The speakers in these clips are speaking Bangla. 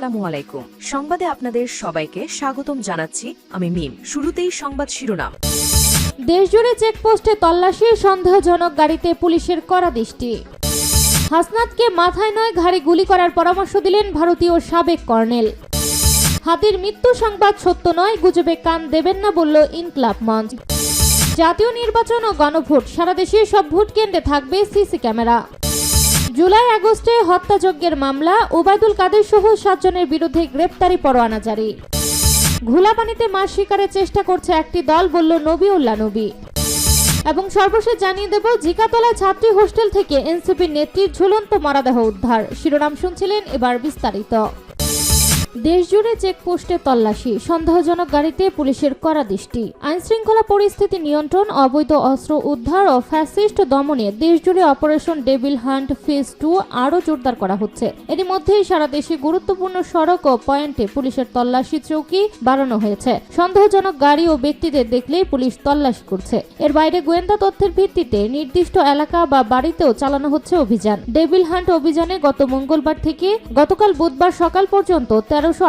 আসসালামু আলাইকুম। সংবাদে আপনাদের সবাইকে স্বাগতম জানাচ্ছি আমি মিম। শুরুতেই সংবাদ শিরোনাম। দেশজুড়ে চেকপোস্টে তল্লাশি, সন্দেহজনক গাড়িতে পুলিশের কড়া দৃষ্টি। হাসনাতকে মাথায় নয় ঘাড়ে গুলি করার পরামর্শ দিলেন ভারতীয় সাবেক কর্নেল। হাতির মৃত্যু সংবাদ সত্য নয়, গুজবে কান দেবেন না বলল ইনকলাব মঞ্চ। জাতীয় নির্বাচন ও গণভোট, সারা দেশে সব ভোট কেন্দ্রে থাকবে সিসি ক্যামেরা। জুলাই আগস্টে হত্যাযজ্ঞের মামলা, ওবায়দুল কাদের সহ সাতজনের বিরুদ্ধে গ্রেপ্তারি পরোয়ানা জারি। ঘোলাপানিতে মাছ শিকারের চেষ্টা করছে একটি দল, বলল নবী উল্লা নবী। এবং সর্বশেষ জানিয়ে দেব জিকাতলা ছাত্রী হোস্টেল থেকে এনসিপির নেত্রীর ঝুলন্ত মরাদেহ উদ্ধার। শিরোনাম শুনছিলেন এবার বিস্তারিত। দেশজুড়ে চেকপোস্টে তল্লাশি, সন্দেহজনক গাড়িতে পুলিশের কড়া দৃষ্টি। আইনশৃঙ্খলা পরিস্থিতি নিয়ন্ত্রণ, অবৈধ অস্ত্র উদ্ধার ও ফ্যাসিস্ট দমনে দেশজুড়ে operation devil hunt phase two আরও জোরদার করা হচ্ছে। এরই মধ্যেই সারা দেশে গুরুত্বপূর্ণ সড়ক ও পয়েন্টে পুলিশের তল্লাশি চৌকি বাড়ানো হয়েছে। সন্দেহজনক গাড়ি ও ব্যক্তিদের দেখলেই পুলিশ তল্লাশি করছে। এর বাইরে গোয়েন্দা তথ্যের ভিত্তিতে নির্দিষ্ট এলাকা বা বাড়িতেও চালানো হচ্ছে অভিযান। ডেভিল হান্ট অভিযানে গত মঙ্গলবার থেকে গতকাল বুধবার সকাল পর্যন্ত তেরোশো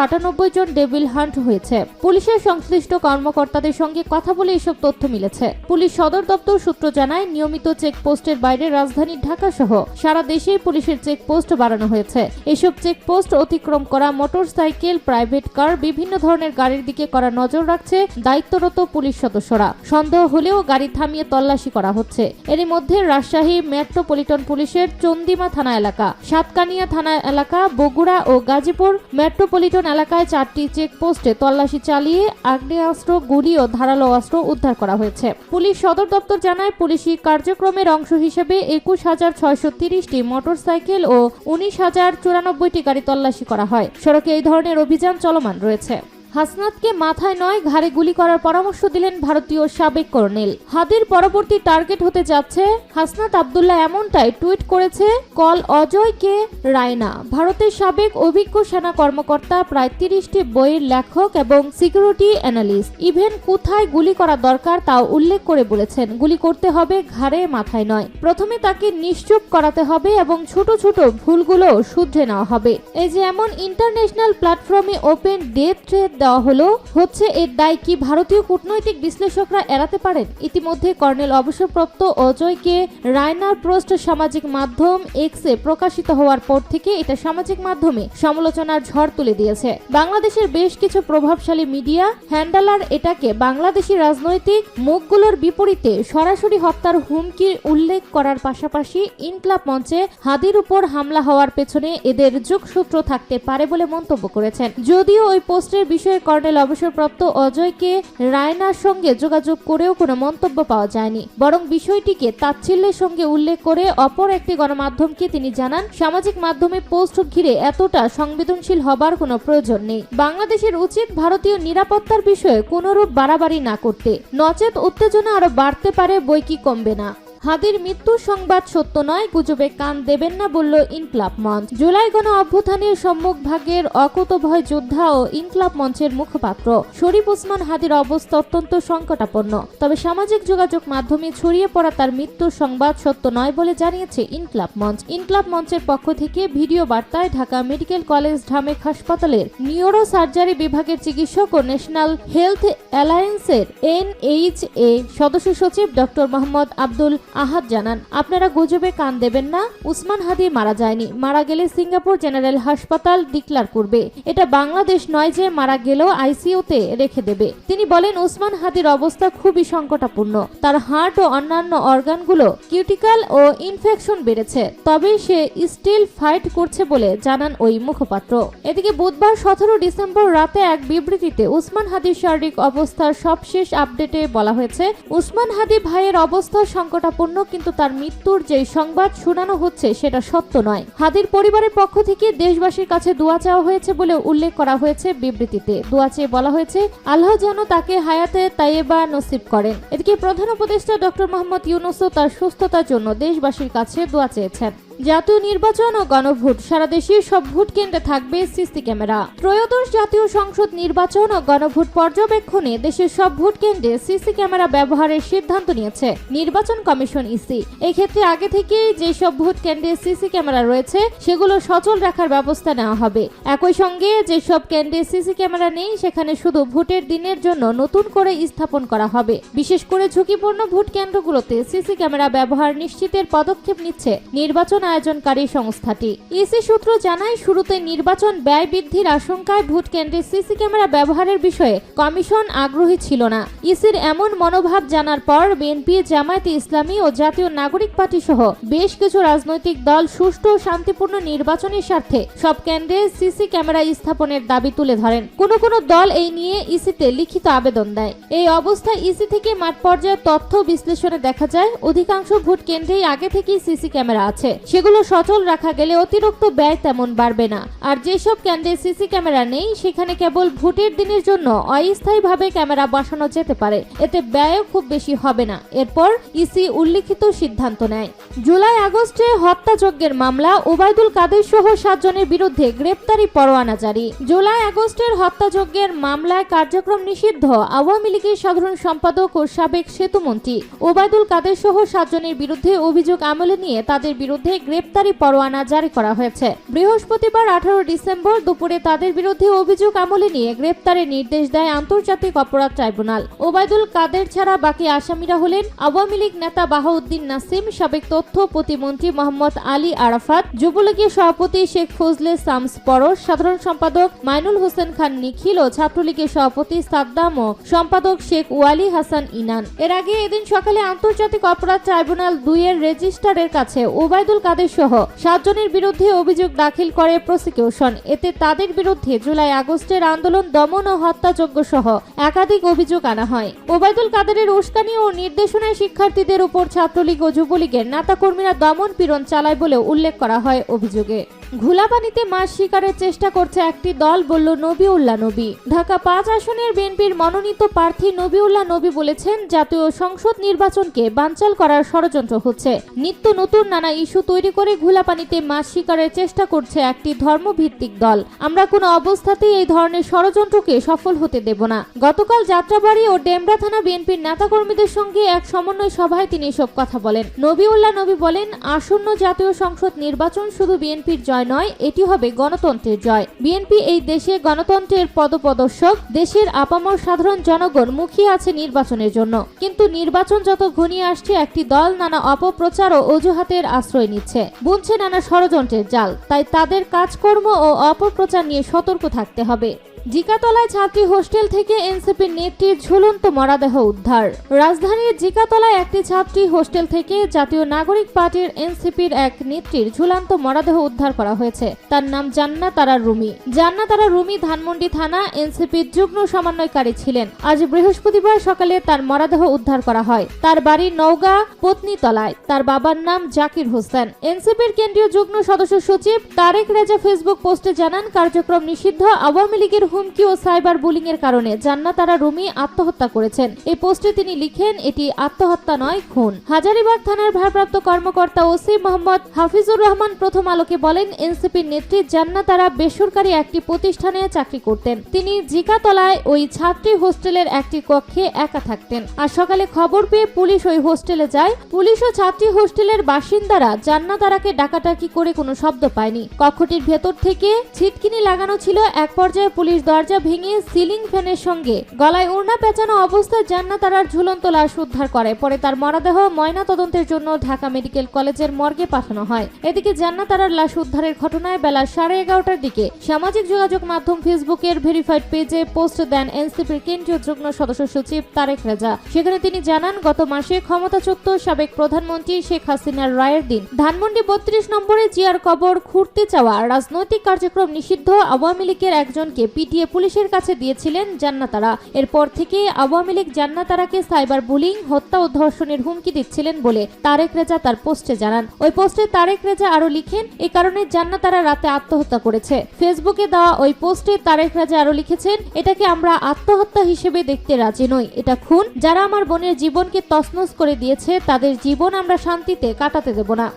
জন ডেভিল হান্ট হয়েছে। পুলিশের সংশ্লিষ্ট কর্মকর্তাদের সঙ্গে কথা বলে এসব তথ্য মিলেছে। পুলিশ সদর দপ্তর সূত্র জানায়, নিয়মিত চেকপোস্টের বাইরে রাজধানী ঢাকা সহ সারা দেশেই পুলিশের চেকপোস্ট বাড়ানো হয়েছে। এসব চেকপোস্ট অতিক্রম করা মোটর সাইকেল প্রাইভেট কার, বিভিন্ন ধরনের গাড়ির দিকে করা নজর রাখছে দায়িত্বরত পুলিশ সদস্যরা। সন্দেহ হলেও গাড়ি থামিয়ে তল্লাশি করা হচ্ছে। এরই মধ্যে রাজশাহী মেট্রোপলিটন পুলিশের চন্দিমা থানা এলাকা, সাতকানিয়া থানা এলাকা, বগুড়া ও গাজীপুর মেট্রোপলিটন এলাকায় চারটি চেকপোস্টে তল্লাশি চালিয়ে আগ্নেয়াস্ত্র, গুলি ও ধারালো অস্ত্র উদ্ধার করা হয়েছে। পুলিশ সদর দপ্তর জানায়, পুলিশি কার্যক্রমের অংশ হিসেবে একুশ হাজার ছয়শো তিরিশটি মোটরসাইকেল ও উনিশ হাজার চুরানব্বইটি গাড়ি তল্লাশি করা হয়। সড়কে এই ধরনের অভিযান চলমান রয়েছে। হাসনাতকে মাথায় নয় ঘাড়ে গুলি করার পরামর্শ দিলেন ভারতীয় সাবেক কর্নেল। হাদির পরবর্তী টার্গেট হতে যাচ্ছে, হাসনাত আবদুল্লাহ এমনটাই টুইট করেছে, কল অজয়কে রায়না। ভারতের সাবেক অভিজ্ঞ সেনা কর্মকর্তা, প্রায় তিরিশটি বইয়ের লেখক এবং সিকিউরিটি অ্যানালিস্ট। ইভেন কোথায় গুলি করা দরকার তাও উল্লেখ করে বলেছেন, গুলি করতে হবে ঘাড়ে, মাথায় নয়। প্রথমে তাকে নিশ্চুপ করাতে হবে এবং ছোট ছোট ভুলগুলো শুধরে নেওয়া হবে। এই যে এমন ইন্টারন্যাশনাল প্ল্যাটফর্মে ওপেন ডেথ থ্রেট দেওয়া হলো, হচ্ছে এর দায় কি ভারতীয় কূটনৈতিক বিশ্লেষকরা এড়াতে পারেন? ইতিমধ্যে কর্নেল অবসরপ্রাপ্ত অজয়কে রায়নার পোস্ট সামাজিক মাধ্যম এক্সে প্রকাশিত হওয়ার পর থেকে এটা সামাজিক মাধ্যমে সমালোচনার ঝড় তুলে দিয়েছে। বাংলাদেশের বেশ কিছু প্রভাবশালী মিডিয়া হ্যান্ডালার এটাকে বাংলাদেশি রাজনৈতিক মুখগুলোর বিপরীতে সরাসরি হত্যার হুমকি উল্লেখ করার পাশাপাশি ইনকলাব মঞ্চে হাদির উপর হামলা হওয়ার পেছনে এদের যোগসূত্র থাকতে পারে বলে মন্তব্য করেছেন। যদিও ওই পোস্টের বিষয়ে কর্নেল অবসরপ্রাপ্ত অজয়কে রায়নার সঙ্গে যোগাযোগ করেও কোনো মন্তব্য পাওয়া যায়নি। বরং বিষয়টিকে তাচ্ছিল্যের সঙ্গে উল্লেখ করে অপর একটি গণমাধ্যমকে তিনি জানান, সামাজিক মাধ্যমে পোস্ট ঘিরে এতটা সংবেদনশীল হবার কোনো প্রয়োজন নেই। বাংলাদেশের উচিত ভারতীয় নিরাপত্তার বিষয়ে কোনরূপ বাড়াবাড়ি না করতে। নচেত উত্তেজনা আরও বাড়তে পারে বই কি কমবে না। হাদির মৃত্যু সংবাদ সত্য নয়, গুজবে কান দেবেন না বলল ইনকলাব মঞ্চ। জুলাই গণ অভ্যুত্থানের সম্মুখ ভাগের অকুতভয় যোদ্ধা ও ইনকলাব মঞ্চের মুখপাত্র। শরীফ ওসমান হাদির অবস্থা অত্যন্ত সংকটাপন্ন। তবে সামাজিক যোগাযোগ মাধ্যমে ছড়িয়ে পড়া তার মৃত্যুর সংবাদ সত্য নয় বলে জানিয়েছে ইনকলাব মঞ্চ। ইনকলাব মঞ্চের পক্ষ থেকে ভিডিও বার্তায় ঢাকা মেডিকেল কলেজ ঢামেক হাসপাতালের নিউরো সার্জারি বিভাগের চিকিৎসক ও ন্যাশনাল হেলথ অ্যালায়েন্সের এনএইচ এ সদস্য সচিব ডক্টর মোহাম্মদ আব্দুল আহাদ জানান, আপনারা গুজবে কান দেবেন না, উসমান হাদি মারা যায়নি, মারা গেলে সিঙ্গাপুর জেনারেল হাসপাতাল ডিক্লার করবে। এটা বাংলাদেশ নয় যে মারা গেলেও আইসিইউতে রেখে দেবে। তিনি বলেন, উসমান হাদির অবস্থা খুবই সংকটাপূর্ণ। তার হার্ট ও অন্যান্য অর্গানগুলো কিউটিক্যাল ও ইনফেকশন বেড়েছে, তবে সে স্টিল ফাইট করছে বলে জানান ওই মুখপাত্র। এদিকে বুধবার সতেরো ডিসেম্বর রাতে এক বিবৃতিতে উসমান হাদির শারীরিক অবস্থার সবশেষ আপডেটে বলা হয়েছে, উসমান হাদি ভাইয়ের অবস্থা সংকটাপূর্ণ কিন্তু তার মৃত্যুর যে সংবাদ শোনানো হচ্ছে সেটা সত্য নয়। হাদির পরিবারের পক্ষ থেকে দেশবাসীর কাছে দোয়া চাওয়া হয়েছে বলে উল্লেখ করা হয়েছে বিবৃতিতে। দোয়া চেয়ে বলা হয়েছে, আল্লাহ যেন তাকে হায়াতে তাইয়েবা নসিব করেন। এদিকে প্রধান উপদেষ্টা ডক্টর মোহাম্মদ ইউনুসও তার সুস্থতার জন্য দেশবাসীর কাছে দোয়া চেয়েছেন। জাতীয় নির্বাচন ও গণভোট। সারা দেশে সব ভোট কেন্দ্রে থাকবে সিসি ক্যামেরা। ত্রয়োদশ জাতীয় সংসদ নির্বাচন ও গণভোট পর্যবেক্ষণে দেশের সব ভোট কেন্দ্রে সিসি ক্যামেরা ব্যবহারের সিদ্ধান্ত নিয়েছে নির্বাচন কমিশন ইসি। এক্ষেত্রে আগে থেকেই যেসব ভোট কেন্দ্রে সিসি ক্যামেরা রয়েছে, সেগুলো সচল রাখার ব্যবস্থা নেওয়া হবে। একই সঙ্গে যেসব কেন্দ্রে সিসি ক্যামেরা নেই, সেখানে শুধু ভোটের দিনের জন্য নতুন করে স্থাপন করা হবে। বিশেষ করে ঝুঁকিপূর্ণ ভোট কেন্দ্রগুলোতে সিসি ক্যামেরা ব্যবহার নিশ্চিতের পদক্ষেপ নিচ্ছে নির্বাচন আয়োজনকারী সংস্থাটি। ইসি সূত্র জানায়, শুরুতে নির্বাচন ব্যয় বৃদ্ধির আশঙ্কায় ভোট কেন্দ্রে সিসি ক্যামেরা ব্যবহারের বিষয়ে কমিশন আগ্রহী ছিল না। ইসির এমন মনোভাব জানার পর বিএনপি, জামায়াতে ইসলামী ও জাতীয় নাগরিক পার্টি সহ বেশ কিছু রাজনৈতিক দল সুষ্ঠু ও শান্তিপূর্ণ নির্বাচনের স্বার্থে সব কেন্দ্রে সিসি ক্যামেরা স্থাপনের দাবি তুলে ধরেন। কোনো কোনো দল এই নিয়ে ইসিতে লিখিত আবেদন দেয়। এই অবস্থায় ইসি থেকে মাঠ পর্যায়ে তথ্য বিশ্লেষণে দেখা যায়, অধিকাংশ ভোট কেন্দ্রেই আগে থেকেই সিসি ক্যামেরা আছে। সেগুলো সচল রাখা গেলে অতিরিক্ত ব্যয় তেমন বাড়বে না। আর যেসব কেন্দ্রে সিসি ক্যামেরা নেই, সেখানে কেবল ভোটের দিনের জন্য অস্থায়ীভাবে ক্যামেরা বসানো যেতে পারে। এতে ব্যয়ও খুব বেশি হবে না। এরপর ইসি উল্লিখিত সিদ্ধান্ত নেয়। জুলাই আগস্টে হত্যাযজ্ঞের মামলা, ওবায়দুল কাদের সহ সাতজনের বিরুদ্ধে গ্রেপ্তারি পরোয়ানা জারি। জুলাই আগস্টের হত্যাযজ্ঞের মামলায় কার্যক্রম নিষিদ্ধ আওয়ামী লীগের সাধারণ সম্পাদক ও সাবেক সেতুমন্ত্রী। ওবায়দুল কাদের সহ সাতজনের বিরুদ্ধে অভিযোগ আমলে নিয়ে তাদের বিরুদ্ধে গ্রেপ্তারি পরোয়ানা জারি করা হয়েছে। বৃহস্পতিবার আঠারো ডিসেম্বর দুপুরে তাদের বিরুদ্ধে অভিযোগ আমলে নিয়ে গ্রেপ্তারের নির্দেশ দেয় আন্তর্জাতিক অপরাধ ট্রাইব্যুনাল। ওবায়দুল কাদের ছাড়া বাকি আসামিরা হলেন আওয়ামী লীগ নেতা বাহাউদ্দিন নাসিম, সাবেক তথ্য প্রতিমন্ত্রী মোহাম্মদ আলী আরাফাত, যুবলীগের সভাপতি শেখ ফজলে সামস পরশ, সাধারণ সম্পাদক মাইনুল হোসেন খান নিখিল ও ছাত্রলীগের সভাপতি সাদ্দাম ও সম্পাদক শেখ ওয়ালি হাসান ইনান। এর আগে এদিন সকালে আন্তর্জাতিক অপরাধ ট্রাইব্যুনাল দুইয়ের রেজিস্ট্রারের কাছে ওবায়দুল কাদের সহ সাতজনের বিরুদ্ধে অভিযোগ দাখিল করে প্রসিকিউশন। এতে তাদের বিরুদ্ধে জুলাই আগস্টের আন্দোলন দমন ও হত্যাযজ্ঞ সহ একাধিক অভিযোগ আনা হয়। ওবায়দুল কাদেরের উস্কানি ও নির্দেশনায় শিক্ষার্থীদের উপর ছাত্রলীগ ও যুবলীগের নেতাকর্মীরা দমন পীড়ন চালায় বলে উল্লেখ করা হয় অভিযোগে। ঘোলাপানিতে মাছ শিকারের চেষ্টা করছে একটি দল, বলল নবিউল্লাহ নবী। ঢাকা পাঁচ আসনের বিএনপির মনোনীত প্রার্থী নবিউল্লাহ নবী বলেছেন, জাতীয় সংসদ নির্বাচনকে বানচাল করার ষড়যন্ত্র হচ্ছে। নিত্য নতুন নানা ইস্যু তৈরি করে ঘোলাপানিতে মাছ শিকারের চেষ্টা করছে একটি ধর্মভিত্তিক দল। আমরা কোনো অবস্থাতেই এই ধরনের ষড়যন্ত্রকে সফল হতে দেব না। গতকাল যাত্রাবাড়ি ও ডেমরা থানা বিএনপির নেতাকর্মীদের সঙ্গে এক সমন্বয় সভায় তিনি এসব কথা বলেন। নবিউল্লাহ নবী বলেন, আসন্ন জাতীয় সংসদ নির্বাচন শুধু বিএনপির জয় নয়, এটি হবে গণতন্ত্রের জয়। বিএনপি এই দেশে গণতন্ত্রের পদপ্রদর্শক, দেশের আপামর সাধারণ জনগণ মুখিয়ে আছে নির্বাচনের জন্য। কিন্তু নির্বাচন যত ঘনিয়ে আসছে, একটি দল নানা অপপ্রচার ও অজুহাতের আশ্রয় নিচ্ছে। বুনছে নানা ষড়যন্ত্রের জাল। তাই তাদের কাজকর্ম ও অপপ্রচার নিয়ে সতর্ক থাকতে হবে। জিকাতলায় ছাত্রী হোস্টেল থেকে এনসিপির নেত্রীর ঝুলন্ত মরাদেহ উদ্ধার। রাজধানীর জিকাতলায় একটি ছাত্রী হোস্টেল থেকে জাতীয় নাগরিক পার্টির এনসিপির এক নেত্রীর ঝুলন্ত মরাদেহ উদ্ধার করা হয়েছে। তার নাম জান্না তারা রুমি। জান্না তারা রুমি ধানমন্ডি থানা এনসিপির যুগ্ম সমন্বয়কারী ছিলেন। আজ বৃহস্পতিবার সকালে তার মরাদেহ উদ্ধার করা হয়। তার বাড়ি নওগাঁ, পত্নীতলায়। তার বাবার নাম জাকির হোসেন। এনসিপির কেন্দ্রীয় যুগ্ম সদস্য সচিব তারেক রেজা ফেসবুক পোস্টে জানান, কার্যক্রম নিষিদ্ধ। আওয়ামী লীগের হুমকি ও সাইবার বুলিং এর কারণে জান্নাত তারা রুমি আত্মহত্যা করেছেন। এই পোস্টে তিনি লিখেন, এটি আত্মহত্যা নয়, খুন। হাজারিবাগ থানার ভারপ্রাপ্ত কর্মকর্তা ওসি মোহাম্মদ হাফিজুর রহমান প্রথম আলোকে বলেন, এনসিপির নেত্রী জান্নাত তারা বেসরকারি একটি প্রতিষ্ঠানে চাকরি করতেন। তিনি জিকাতলায় ওই ছাত্রী হোস্টেলের একটি কক্ষে একা থাকতেন। আর সকালে খবর পেয়ে পুলিশ ওই হোস্টেলে যায়। পুলিশ ও ছাত্রী হোস্টেলের বাসিন্দারা জান্নাত তারাকে ডাকাটাকি করে কোনো শব্দ পায়নি। কক্ষটির ভেতর থেকে ছিটকিনি লাগানো ছিল। এক পর্যায়ে পুলিশ দরজা ভেঙে সিলিং ফ্যানের সঙ্গে গলায় ওড়না পেঁচানো অবস্থায় জান্নাত তারার ঝুলন্ত লাশ উদ্ধার করে। পরে তার মরদেহ ময়না তদন্তের জন্য ঢাকা মেডিকেল কলেজের মর্গে পাঠানো হয়। এদিকে জান্নাত তারার লাশ উদ্ধারের ঘটনায় বেলা সাড়ে এগারোটার দিকে সামাজিক যোগাযোগ মাধ্যম ফেসবুকের ভেরিফাইড পেজে পোস্ট দেন এনসিপির কেন্দ্রীয় যুগ্ম সদস্য সচিব তারেক রেজা। সেখানে তিনি জানান, গত মাসে ক্ষমতাচ্যুত সাবেক প্রধানমন্ত্রী শেখ হাসিনার রায়ের দিন ধানমন্ডি বত্রিশ নম্বরে জিয়ার কবর খুঁড়তে চাওয়া রাজনৈতিক কার্যক্রম নিষিদ্ধ আওয়ামী লীগের একজনকে পিটিয়ে পুলিশের কাছে দিয়েছিলেন জান্নাতারা। এরপর থেকে আওয়ামী লীগ জান্নাতারাকে সাইবার বুলিং, হত্যা ও ধর্ষণের হুমকি দিচ্ছিলেন বলে তারেক রেজা তার পোস্টে জানান। ওই পোস্টে তারেক রেজা আরও লিখেন, এ কারণে জান্নাতারা রাতে আত্মহত্যা করেছে। ফেসবুকে দেওয়া ওই পোস্টে তারেক রাজা আরও লিখেছেন, এটাকে আমরা আত্মহত্যা হিসেবে দেখতে রাজি নই। এটা খুন। যারা আমার বোনের জীবনকে তসনস করে দিয়েছে, তাদের জীবন আমরা শান্তিতে কাটাতে দেব না।